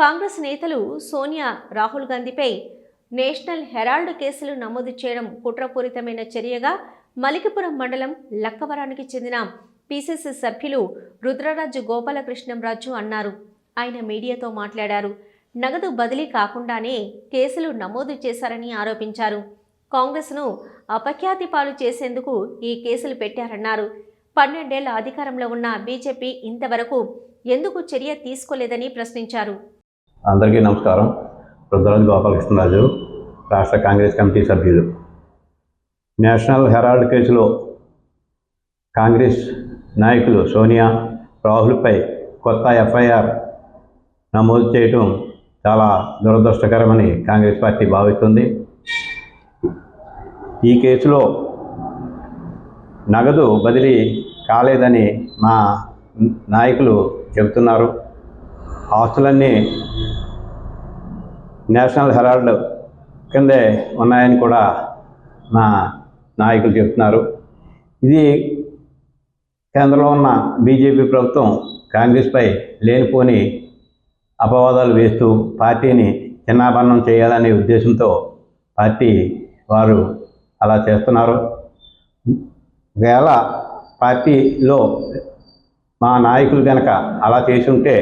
కాంగ్రెస్ నేతలు సోనియా రాహుల్ గాంధీపై National Herald కేసులు నమోదు చేయడం కుట్రపూరితమైన చర్యగా మలికిపురం మండలం లక్కవరానికి చెందిన పీసీసీ సభ్యులు రుద్రరాజు గోపాలకృష్ణంరాజు అన్నారు. ఆయన మీడియాతో మాట్లాడారు. నగదు బదిలీ కాకుండానే కేసులు నమోదు చేశారని ఆరోపించారు. కాంగ్రెస్ను అపఖ్యాతి పాలు చేసేందుకు ఈ కేసులు పెట్టారన్నారు. పన్నెండేళ్ళ అధికారంలో ఉన్న బీజేపీ ఇంతవరకు ఎందుకు చర్య తీసుకోలేదని ప్రశ్నించారు. అందరికీ నమస్కారం. రుద్రరాజు గోపాలకృష్ణరాజు రాష్ట్ర కాంగ్రెస్ కమిటీ సభ్యులు. నేషనల్ హెరాల్డ్ కేసులో కాంగ్రెస్ నాయకులు సోనియా రాహుల్పై కొత్త ఎఫ్ఐఆర్ నమోదు చేయటం చాలా దురదృష్టకరమని కాంగ్రెస్ పార్టీ భావిస్తుంది. ఈ కేసులో నగదు బదిలీ కాలేదని మా నాయకులు చెబుతున్నారు. ఆస్తులన్నీ నేషనల్ హెరాల్డ్ కిందే ఉన్నాయని కూడా మా నాయకులు చెప్తున్నారు. ఇది కేంద్రంలో ఉన్న బీజేపీ ప్రభుత్వం కాంగ్రెస్పై లేనిపోని అపవాదాలు వేస్తూ పార్టీని చిన్నాభన్నం చేయాలనే ఉద్దేశంతో పార్టీ వారు అలా చేస్తున్నారు. ఒకవేళ పార్టీలో మా నాయకులు కనుక అలా చేసి ఉంటే